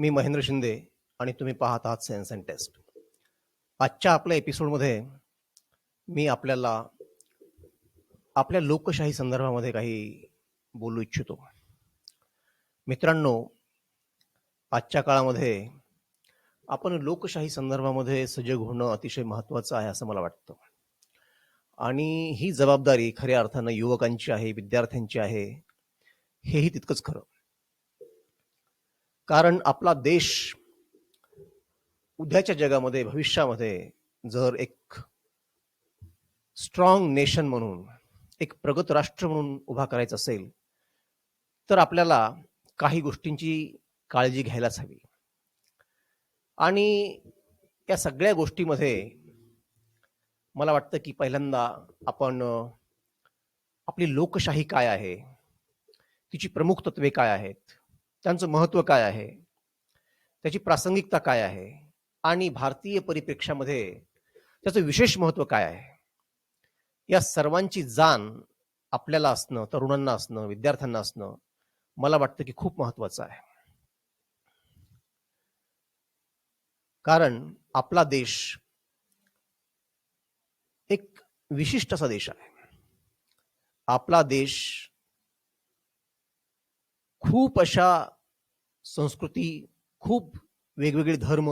मी महेंद्र शिंदे आणि तुम्ही पाहत आहात सेन्स अँड टेस्ट आजच्या आपल्या एपिसोडमध्ये मी आपल्याला आपल्या लोकशाही संदर्भामध्ये काही बोलू इच्छितो. मित्रांनो आजच्या काळामध्ये आपण लोकशाही संदर्भामध्ये सजग होणं अतिशय महत्त्वाचं आहे असं मला वाटतं. आणि ही जबाबदारी खऱ्या अर्थानं युवकांची आहे विद्यार्थ्यांची आहे हेही तितकंच खरं. कारण आपला देश उद्याच्या जगामध्ये भविष्यामध्ये जर एक स्ट्रॉंग नेशन म्हणून एक प्रगत राष्ट्र म्हणून उभा करायचा असेल तर आपल्याला काही गोष्टींची काळजी घ्यायलाच हवी. आणि या सगळ्या गोष्टीमध्ये मला वाटतं की पहिल्यांदा आपण आपली लोकशाही काय आहे? तिची प्रमुख तत्वे काय आहेत? त्यांचं महत्त्व काय आहे? त्याची प्रासंगिकता काय आहे? आणि भारतीय परिप्रेक्ष्यामध्ये त्याचं विशेष महत्त्व काय आहे? या सर्वांची जाण आपल्याला असणं तरुणांना असणं विद्यार्थ्यांना असणं मला वाटतं की खूप महत्त्वाचं आहे. कारण आपला देश एक विशिष्ट असा देश आहे. आपला देश खूप अशा संस्कृती खूप वेगवेगळे धर्म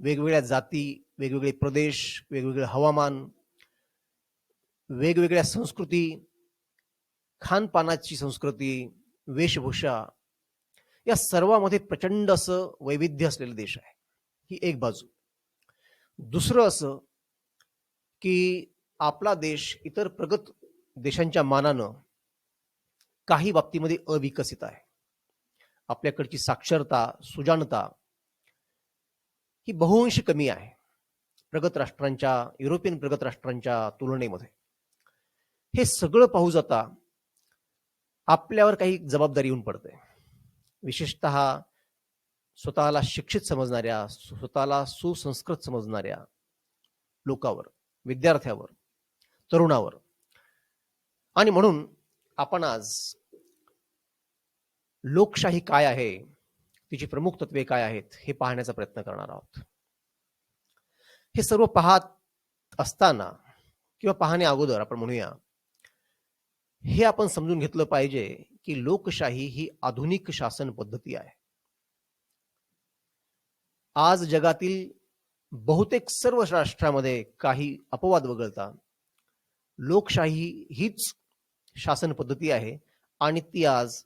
वेगवेगळ्या जाती वेगवेगळे प्रदेश वेगवेगळे हवामान वेगवेगळ्या संस्कृती खानपानाची संस्कृती वेशभूषा या सर्वामध्ये प्रचंड असं वैविध्य असलेला देश आहे. ही एक बाजू. दुसरं असं की आपला देश इतर प्रगत देशांच्या मानानं काही बाबतीमध्ये अविकसित आहे. आपल्याकडची साक्षरता सुजाणता ही बहुअंशी कमी आहे. प्रगत राष्ट्रांच्या युरोपियन प्रगत राष्ट्रांच्या तुलनेमध्ये. हे सगळं पाहू जाता आपल्यावर काही जबाबदारी येऊन पडते. विशेषत स्वतःला शिक्षित समजणाऱ्या स्वतःला सुसंस्कृत समजणाऱ्या लोकावर विद्यार्थ्यावर तरुणावर. आणि म्हणून आपण आज लोकशाही काय आहे? तिची प्रमुख तत्वे काय आहेत? हे पाहण्याचा प्रयत्न करणार आहोत. हे सर्व पाहत असताना किंवा पाहण्या अगोदर आपण म्हणूया हे आपण समजून घेतलं पाहिजे की लोकशाही ही आधुनिक शासन पद्धती आहे. आज जगातील बहुतेक सर्व राष्ट्रामध्ये काही अपवाद वगळता लोकशाही हीच शासन पद्धती आहे आणि ती आज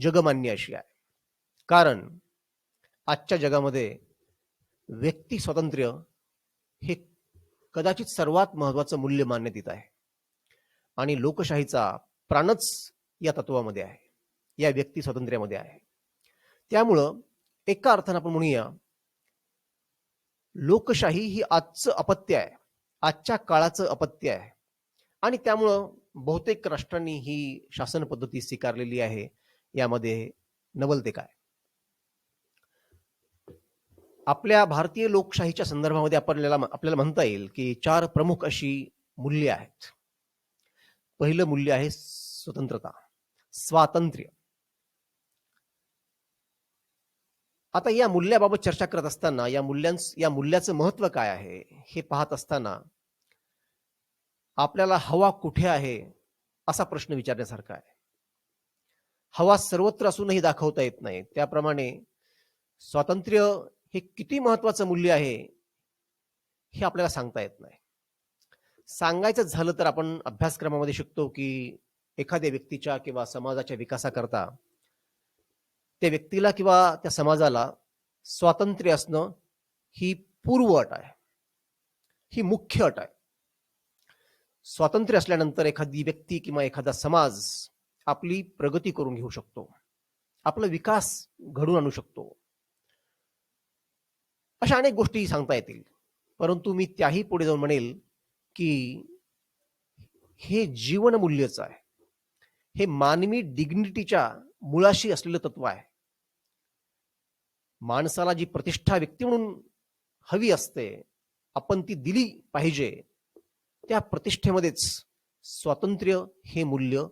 जगमान्य अशी आहे. कारण आजच्या जगामध्ये व्यक्ती स्वातंत्र्य हे कदाचित सर्वात महत्वाचं मूल्य मानण्यात येत आहे. आणि लोकशाहीचा प्राणच या तत्वामध्ये आहे. या व्यक्ती स्वातंत्र्यामध्ये आहे. त्यामुळं एका अर्थानं आपण म्हणूया लोकशाही ही आजचं अपत्य आहे. आजच्या काळाचं अपत्य आहे. आणि त्यामुळं बहुतेक राष्ट्रांनी ही शासन पद्धती स्वीकारलेली आहे. यामध्ये नवलते काय? आपल्या भारतीय लोकशाहीच्या संदर्भामध्ये आपल्याला आपल्याला म्हणता येईल की चार प्रमुख अशी मूल्य आहेत. पहिलं मूल्य आहे स्वतंत्रता स्वातंत्र्य. आता या मूल्याबाबत चर्चा करत असताना या मूल्यां या मूल्याचं महत्त्व काय आहे हे पाहत असताना आपल्याला हवा कुठे आहे असा प्रश्न विचारण्यासारखा आहे. हवा सर्वत्र असूनही दाखवता येत नाही. त्याप्रमाणे स्वातंत्र्य हे किती महत्वाचं मूल्य आहे हे आपल्याला सांगता येत नाही. सांगायचं झालं तर आपण अभ्यासक्रमामध्ये शिकतो की एखाद्या व्यक्तीच्या किंवा समाजाच्या विकासाकरता त्या व्यक्तीला किंवा त्या समाजाला स्वातंत्र्य असणं ही पूर्व अट आहे. ही मुख्य अट आहे. स्वातंत्र्य असल्यानंतर एखादी व्यक्ती किंवा एखादा समाज आपली प्रगती करून घेऊ शकतो. आपला विकास घडून आणू शकतो. अशा अनेक गोष्टी सांगता येतील. परंतु मी त्याही पुढे जाऊन म्हणेल की हे जीवनमूल्यच आहे. हे मानवी डिग्निटीच्या मुळाशी असलेलं तत्व आहे. माणसाला जी प्रतिष्ठा व्यक्ती म्हणून हवी असते आपण ती दिली पाहिजे त्या प्रतिष्ठेमध्येच स्वातंत्र्य हे मूल्य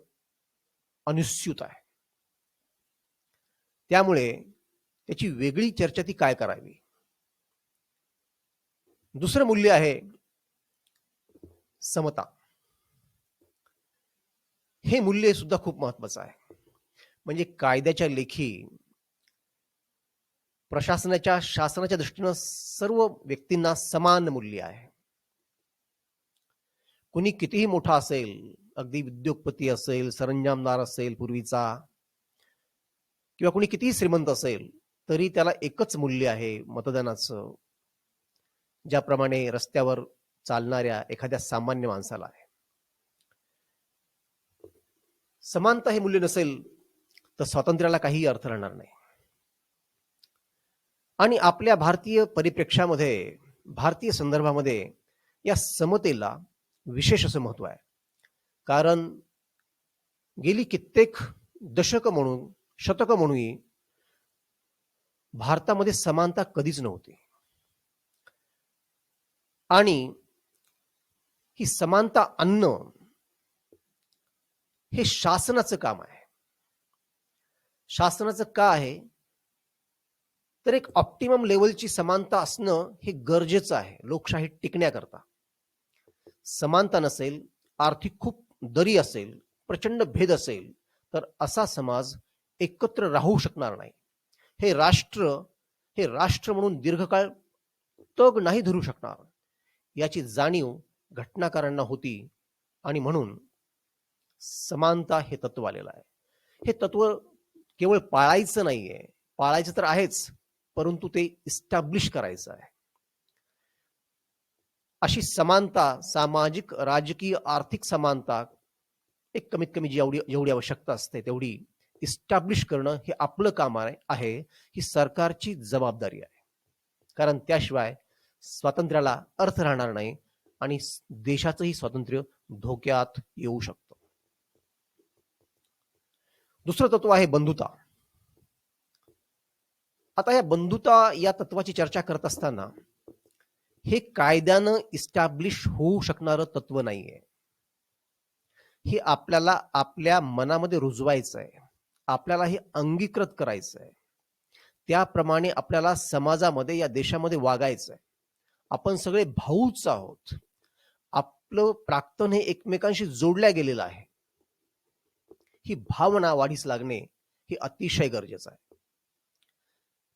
अनुस्यूत आहे. त्यामुळे त्याची वेगळी चर्चा ती काय करावी? दुसरं मूल्य आहे समता. हे मूल्य सुद्धा खूप महत्वाचं आहे. म्हणजे कायद्याच्या लेखी प्रशासनाच्या शासनाच्या दृष्टीनं सर्व व्यक्तींना समान मूल्य आहे. कुणी कितीही मोठा असेल अगदी उद्योगपती असेल सरंजामदार असेल पूर्वीचा किंवा कुणी कितीही श्रीमंत असेल तरी त्याला एकच मूल्य आहे मतदानाचं ज्याप्रमाणे रस्त्यावर चालणाऱ्या एखाद्या सामान्य माणसाला आहे. समानता हे मूल्य नसेल तर स्वातंत्र्याला काही अर्थ राहणार नाही. आणि आपल्या भारतीय परिप्रेक्षामध्ये भारतीय संदर्भामध्ये या समतेला विशेष असं महत्त्व आहे. कारण गेली कित्येक दशक म्हणून शतक म्हणून भारतामध्ये समानता कधीच नव्हती. आणि ही समानता अन्न हे शासनाचं काम आहे. शासनाचं का आहे? तर एक ऑप्टिमम लेवलची समानता असणं हे गरजेचं आहे लोकशाही टिकण्याकरता. समानता नसेल आर्थिक खूप दरी असेल प्रचंड भेद असेल तर असा समाज एकत्र राहू शकणार नाही. हे राष्ट्र हे राष्ट्र म्हणून दीर्घकाळ तग नाही धरू शकणार. याची जाणीव घटनाकारांना होती आणि म्हणून समानता हे तत्व आलेलं आहे. हे तत्व केवळ पाळायचं नाहीये. पाळायचं तर आहेच परंतु ते इस्टॅब्लिश करायचं आहे. अशी समानता सामाजिक राजकीय आर्थिक समानता एक कमीत कमी जेवढी जेवढी आवश्यकता असते तेवढी इस्टॅब्लिश करणं हे आपलं काम आहे ही सरकारची जबाबदारी आहे. कारण त्याशिवाय स्वातंत्र्याला अर्थ राहणार नाही आणि देशाचंही स्वातंत्र्य धोक्यात येऊ शकतं. दुसरं तत्व आहे बंधुता. आता या बंधुता या तत्वाची चर्चा करत असताना हे कायद्यानं इस्टॅब्लिश होऊ शकणारं तत्व नाहीये. हे आपल्याला आपल्या मनामध्ये रुजवायचं आहे आपल्याला हे अंगीकृत करायचं आहे त्याप्रमाणे आपल्याला समाजामध्ये या देशामध्ये वागायचं आहे आपण सगळे भाऊच आहोत. आपलं प्राक्तन हे एकमेकांशी जोडल्या गेलेलं आहे. ही भावना वाढीस लागणे हे अतिशय गरजेचं आहे.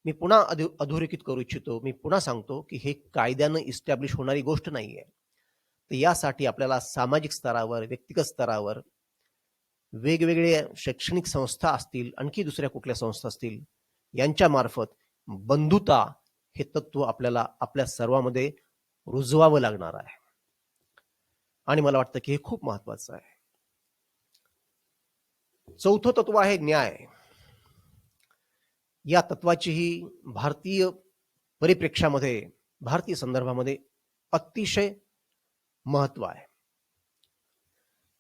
मी पुन्हा अधो अधोरेखित करू इच्छितो. मी पुन्हा सांगतो की हे कायद्यानं इस्टॅब्लिश होणारी गोष्ट नाहीये. तर यासाठी आपल्याला सामाजिक स्तरावर व्यक्तिगत स्तरावर वेगवेगळ्या शैक्षणिक संस्था असतील आणखी दुसऱ्या कुठल्या संस्था असतील यांच्या मार्फत बंधुता हे तत्व आपल्याला आपल्या सर्वांमध्ये रुजवावं लागणार आहे. आणि मला वाटतं की हे खूप महत्वाचं आहे. चौथं तत्व आहे न्याय. या तत्वाचीही भारतीय परिप्रेक्ष्यामध्ये भारतीय संदर्भामध्ये अतिशय महत्त्व आहे.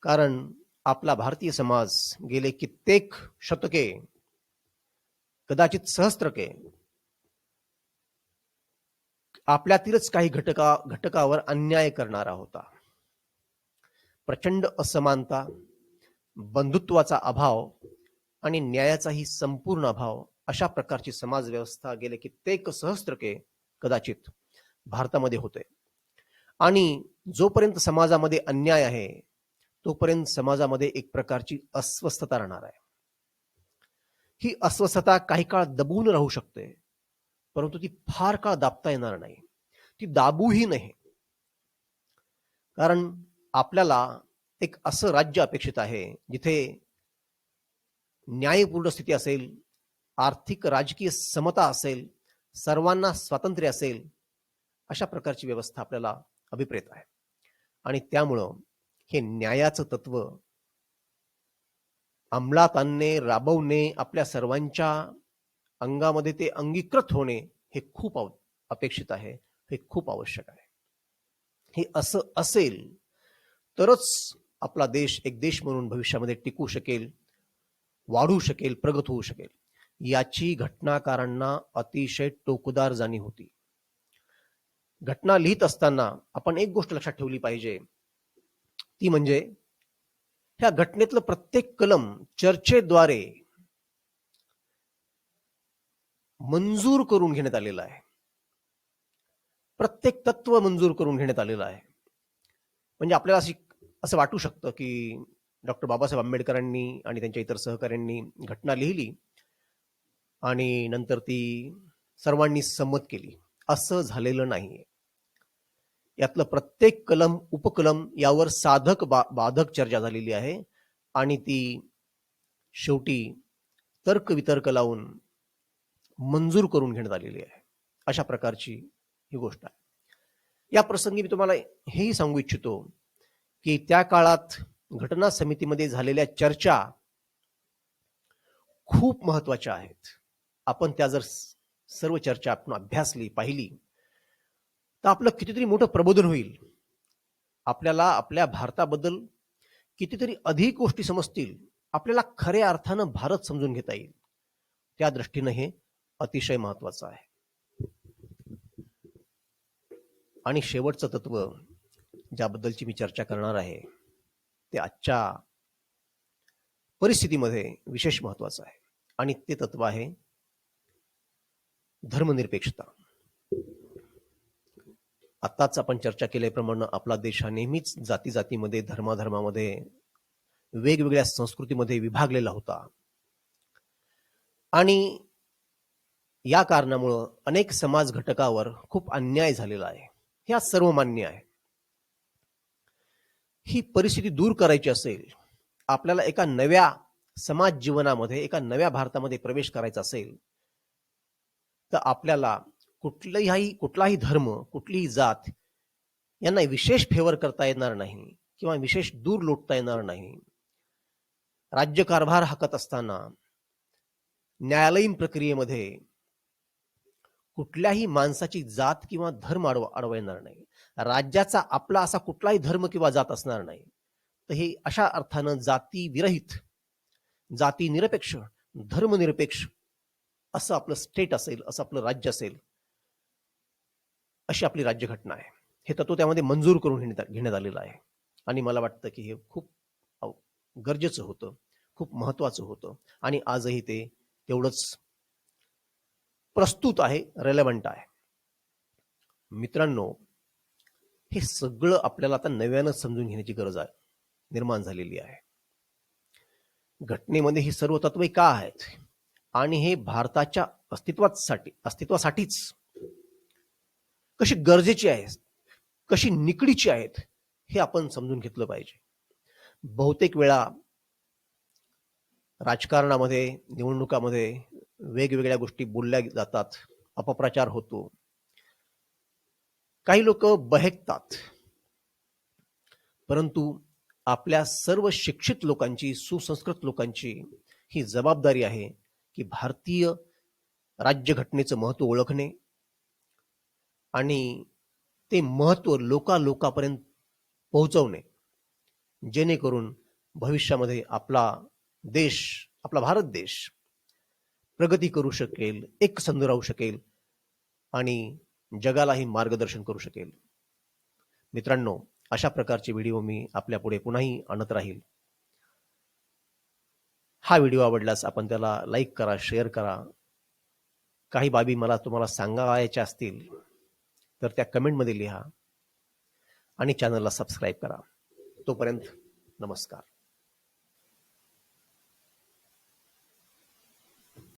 कारण आपला भारतीय समाज गेले कित्येक शतके कदाचित सहस्त्रके आपल्यातीलच काही घटका घटकावर अन्याय करणारा होता. प्रचंड असमानता बंधुत्वाचा अभाव आणि न्यायाचाही संपूर्ण अभाव अशा प्रकारची समाज व्यवस्था गेले कित्येक सहस्त्रके कदाचित भारतामध्ये होते आणि जोपर्यंत समाजामध्ये अन्याय आहे तोपर्यंत समाजामध्ये एक प्रकारची अस्वस्थता राहणार आहे. ही अस्वस्थता काही काळ दबून राहू शकते परंतु ती फार काळ दाबता येणार नाही. ती दाबूही नाही. कारण आपल्याला एक असं राज्य अपेक्षित आहे जिथे न्यायपूर्ण स्थिती असेल आर्थिक राजकीय समता असेल सर्वांना स्वातंत्र्य असेल अशा प्रकारची व्यवस्था आपल्याला अभिप्रेत आहे. आणि त्यामुळं हे न्यायाचं तत्व अंमलात आणणे राबवणे आपल्या सर्वांच्या अंगामध्ये ते अंगीकृत होणे हे खूप आव- अपेक्षित आहे हे खूप आवश्यक आहे. हे असं असेल तरच आपला देश एक देश म्हणून भविष्यामध्ये टिकू शकेल वाढू शकेल प्रगत होऊ शकेल. याची घटनाकारांना अतिशय टोकदार जाणीव होती. घटना लिहित असताना आपण एक गोष्ट लक्षात ठेवली पाहिजे. ती म्हणजे ह्या घटनेतलं प्रत्येक कलम चर्चेद्वारे मंजूर करून घेण्यात आलेलं आहे. प्रत्येक तत्व मंजूर करून घेण्यात आलेलं आहे. म्हणजे आपल्याला अशी असं वाटू शकतं की डॉक्टर बाबासाहेब आंबेडकरांनी आणि त्यांच्या इतर सहकाऱ्यांनी घटना लिहिली आणि नंतर ती सर्वांनी संमत केली. असं झालेलं नाही यातलं प्रत्येक कलम उपकलम यावर साधक बा बाधक चर्चा झालेली आहे आणि ती शेवटी तर्क वितर्क लावून मंजूर करून घेण्यात आलेली आहे. अशा प्रकारची ही गोष्ट आहे. या प्रसंगी मी तुम्हाला हेही सांगू इच्छितो की त्या काळात घटना समितीमध्ये झालेल्या चर्चा खूप महत्त्वाच्या आहेत. आपण त्या जर सर्व चर्चा आपण अभ्यासली पाहिली तर आपलं कितीतरी मोठं प्रबोधन होईल. आपल्याला आपल्या भारताबद्दल कितीतरी अधिक गोष्टी समजतील. आपल्याला खऱ्या अर्थानं भारत समजून घेता येईल. त्या दृष्टीनं हे अतिशय महत्वाचं आहे. आणि शेवटचं तत्व ज्याबद्दलची मी चर्चा करणार आहे ते आजच्या परिस्थितीमध्ये विशेष महत्वाचं आहे. आणि ते तत्व आहे धर्मनिरपेक्षता. आत्ताच आपण चर्चा केल्याप्रमाणे आपला देश हा नेहमीच जाती जातीमध्ये धर्माधर्मामध्ये वेगवेगळ्या संस्कृतीमध्ये विभागलेला होता. आणि या कारणामुळं अनेक समाज घटकावर खूप अन्याय झालेला आहे. हे आज सर्व मान्य आहे ही परिस्थिती दूर करायची असेल आपल्याला एका नव्या समाज जीवनामध्ये एका नव्या भारतामध्ये प्रवेश करायचा असेल तर आपल्याला कुठलाही कुठलाही धर्म कुठलीही जात यांना विशेष फेवर करता येणार नाही किंवा विशेष दूर लोटता येणार नाही. राज्यकारभार हाकत असताना न्यायालयीन प्रक्रियेमध्ये कुठल्याही माणसाची जात किंवा धर्म अडव अडवा येणार नाही. राज्याचा आपला असा कुठलाही धर्म किंवा जात असणार नाही. तर हे अशा अर्थानं जाती विरहित जाती निरपेक्ष धर्मनिरपेक्ष असं आपलं स्टेट असेल असं आपलं राज्य असेल अशी आपली राज्यघटना आहे. हे तत्व त्यामध्ये मंजूर करून घेण्यात घेण्यात आलेलं आहे. आणि मला वाटतं की हे खूप गरजेचं होतं खूप महत्वाचं होतं. आणि आजही ते तेवढंच प्रस्तुत आहे रेलेवंट आहे. मित्रांनो हे सगळं आपल्याला आता नव्यानं समजून घेण्याची गरज आहे निर्माण झालेली आहे. घटनेमध्ये ही सर्व तत्वे का आहेत? आणि हे भारताच्या अस्तित्वासाठी अस्तित्वासाठीच. कशी गरजेची आहेत कशी निकडीची आहेत हे आपण समजून घेतलं पाहिजे. बहुतेक वेळा राजकारणामध्ये निवडणुकामध्ये वेगवेगळ्या गोष्टी बोलल्या जातात अपप्रचार होतो. काही लोक बहेकतात. परंतु आपल्या सर्व शिक्षित लोकांची सुसंस्कृत लोकांची ही जबाबदारी आहे की भारतीय राज्यघटनेचं महत्त्व ओळखणे आणि ते महत्त्व लोकालोकापर्यंत पोहोचवणे जेणेकरून भविष्यामध्ये आपला देश आपला भारत देश प्रगती करू शकेल एक संध राहू शकेल आणि जगालाही मार्गदर्शन करू शकेल. मित्रांनो अशा प्रकारचे व्हिडिओ मी आपल्या पुढे पुन्हाही आणत राहील. हा व्हिडिओ आवडल्यास आपण त्याला लाईक करा शेअर करा. काही बाबी मला तुम्हाला सांगायच्या असतील तर त्या कमेंटमध्ये लिहा आणि चॅनलला सबस्क्राईब करा. तोपर्यंत नमस्कार.